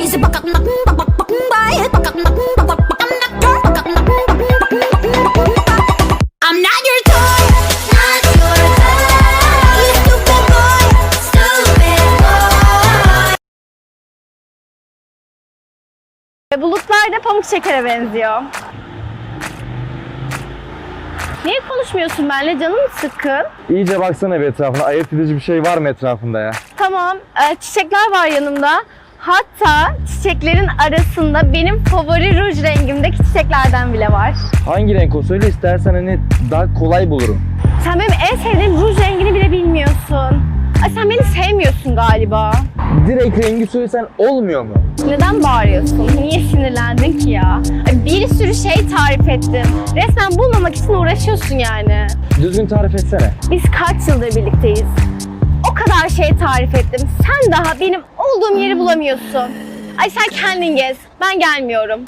Easy bak bak bak bak bak bak bay. Bak bak bak bak bak bak I'm not your bak bak bak bak bak bak bak I'm not your toy, not your toy. You stupid boy, stupid boy. Ve Bulutlar da pamuk şekere benziyor. Niye konuşmuyorsun benimle? Canım mı sıkkın? İyice baksana bir etrafına. Ayırt edici bir şey var mı etrafında ya? Tamam, e, çiçekler var yanımda. Hatta çiçeklerin arasında benim favori ruj rengimdeki çiçeklerden bile var. Hangi renk o? Söyle istersen hani daha kolay bulurum. Sen benim en sevdiğim ruj rengini bile bilmiyorsun. Ay sen beni sevmiyorsun galiba. Direkt rengi söylesen olmuyor mu? Neden bağırıyorsun? Niye sinirlendin ki ya? Ay bir sürü şey tarif ettim. Resmen bulmamak için uğraşıyorsun yani. Düzgün tarif etsene. Biz kaç yıldır birlikteyiz? O kadar şey tarif ettim. Sen daha benim olduğum yeri bulamıyorsun. Ay sen kendin gez. Ben gelmiyorum.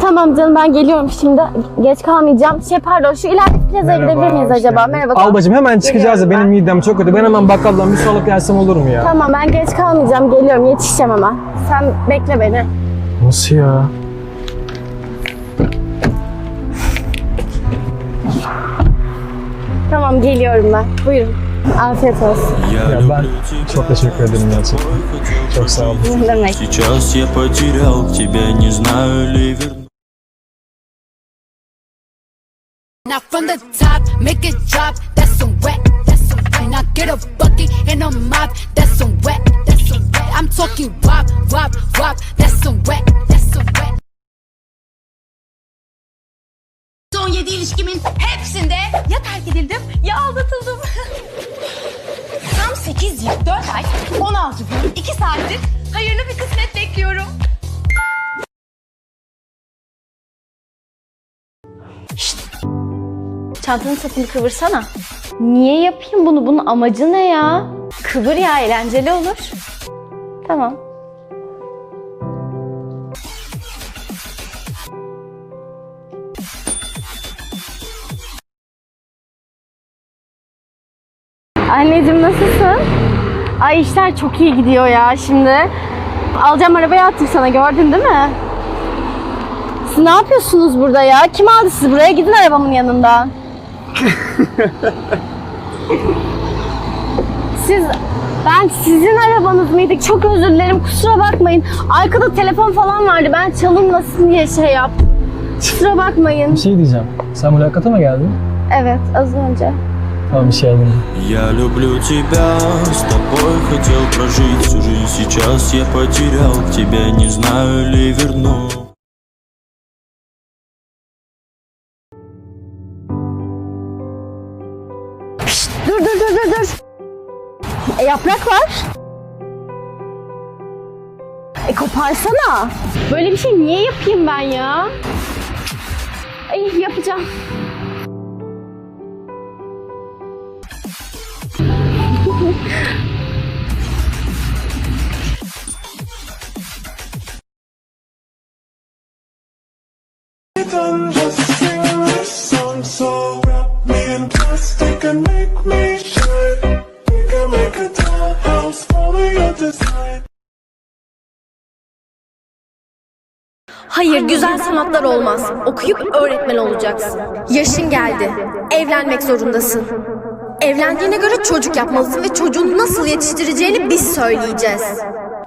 Tamam canım ben geliyorum şimdi. Geç kalmayacağım. Şey pardon şu ilerideki plazaya Merhaba, gidebilir miyiz hoş acaba? geldin. Merhaba. Al bacım hemen çıkacağız da benim midem çok kötü. Ben hemen bakkaldan bir su alıp gelsem olur mu ya? Tamam ben geç kalmayacağım. Geliyorum. Yetişeceğim hemen. Sen bekle beni. Nasıl ya? Tamam geliyorum ben. Buyurun. Afiyet olsun. Ya ben çok teşekkür ederim gerçekten. Çok sağ olun. Ne demek? Сейчас я потерял тебя, не знаю ли верну. Now from the top, make it drop. That's some wet. That's some wet. Now get a bucket and a mop. That's some wet. That's some wet. I'm talking wop, wop, wop. That's some wet. That's some wet. Son 7 ilişkimin hepsinde ya terk edildim ya aldatıldım. Tam 8 yıl, 4 ay, 16 gün, 2 saattir hayırlı bir kısmet bekliyorum. Çantanın sapını kıvırsana. Niye yapayım bunu? Bunun amacı ne ya? Kıvır ya eğlenceli olur. Tamam. Anneciğim nasılsın? Ay işler çok iyi gidiyor ya şimdi. Alacağım arabaya attım sana gördün değil mi? Siz ne yapıyorsunuz burada ya? Kim aldı sizi buraya? Gidin arabamın yanından. Siz, ben sizin arabanız mıydık? Çok özür dilerim, kusura bakmayın. Arkada telefon falan vardı, ben çalınmasın diye şey yaptım. Kusura bakmayın. Bir şey diyeceğim. Sen mülakata mı geldin? Evet, az önce. Tamam bir şey aldım. Я люблю тебя, с тобой хотел прожить всю жизнь Сейчас я потерял тебя, не знаю ли верну Dur, dur, dur, dur, dur. E, yaprak var. E koparsana. Böyle bir şey niye yapayım ben ya? Ay yapacağım. Hayır, güzel sanatlar olmaz. Okuyup öğretmen olacaksın. Yaşın geldi. Evlenmek zorundasın. Evlendiğine göre çocuk yapmalısın ve çocuğunu nasıl yetiştireceğini biz söyleyeceğiz.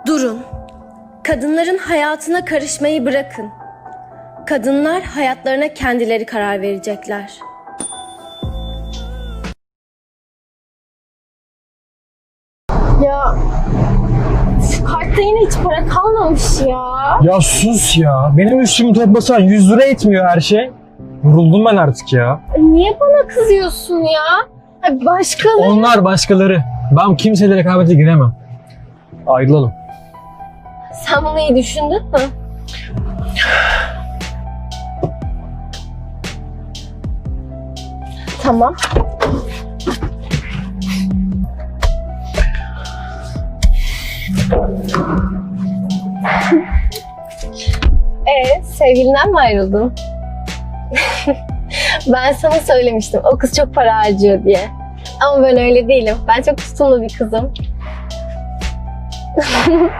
Durun. Kadınların hayatına karışmayı bırakın. Kadınlar hayatlarına kendileri karar verecekler. Ya şu kartta yine hiç para kalmamış ya. Ya sus ya. Benim üstümü toplasan 100 lira etmiyor her şey. Yoruldum ben artık ya. Niye bana kızıyorsun ya? Ay Başkaları... Onlar başkaları. Ben kimseyle rekabete giremem. Ayrılalım. Sen bunu iyi düşündün mü? Tamam. Ee, sevgilinden mi ayrıldın? Ben sana söylemiştim o kız çok para harcıyor diye. Ama ben öyle değilim. Ben çok tutumlu bir kızım.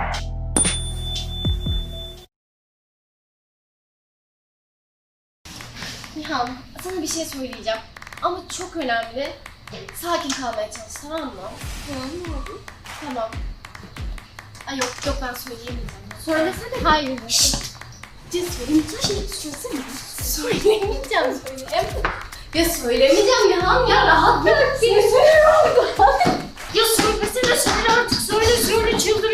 Nihan, sana bir şey söyleyeceğim. Ama çok önemli. Sakin kalmaya çalış, tamam mı? Tamam, ne oldu? Tamam. Ay yok, yok ben söyleyemeyeceğim. Söylesene. Hayır. Şşt. Ciddi söylemeyeceğim. Şimdi söylesene. Söylemeyeceğim, söyleyemem. Ya söylemeyeceğim Nihan ya, rahat bırak beni. ya söylesene, söyle artık. Söyle, söyle. Çıldıracağım,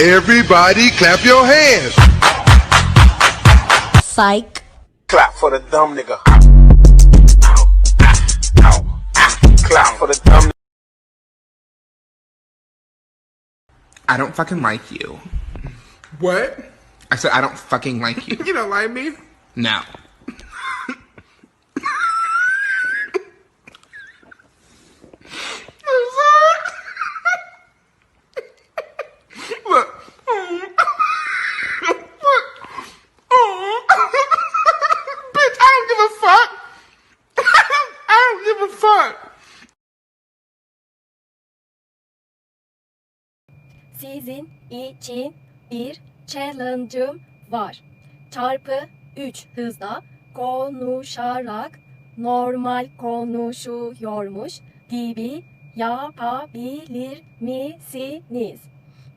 everybody clap your hands. Psych. Clap for the dumb nigga. Clap for the dumb I don't fucking like you. What? I said I don't fucking like you. You don't like me? No. Sizin için bir challenge'ım var. Çarpı 3 hızla konuşarak normal konuşuyormuş gibi yapabilir misiniz?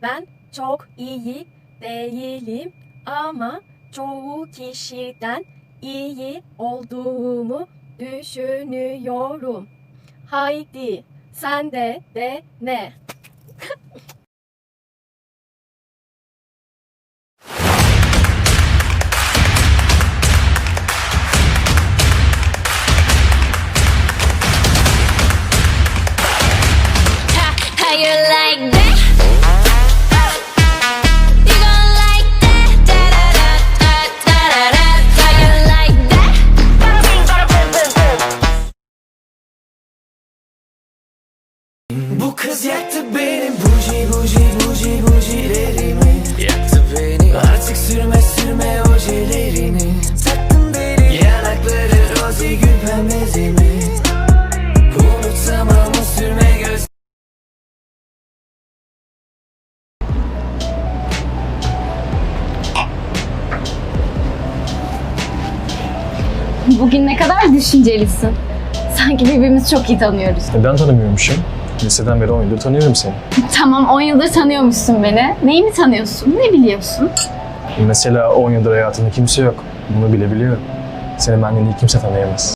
Ben çok iyi değilim ama çoğu kişiden iyi olduğumu düşünüyorum. Haydi sen de dene. Bu kız yaktı benim buji buji buji bujilerimi Yaktı beni Artık sürme sürme ojelerini Taktın deli yanakları rozi gül pembezimi Unutamam o sürme göz Bugün ne kadar düşüncelisin. Sanki birbirimizi çok iyi tanıyoruz. Neden tanımıyormuşum? Liseden beri 10 yıldır tanıyorum seni. Tamam 10 yıldır tanıyormuşsun beni. Neyimi tanıyorsun? Ne biliyorsun? Mesela 10 yıldır hayatımda kimse yok. Bunu bile biliyorum. Seni benden iyi kimse tanıyamaz.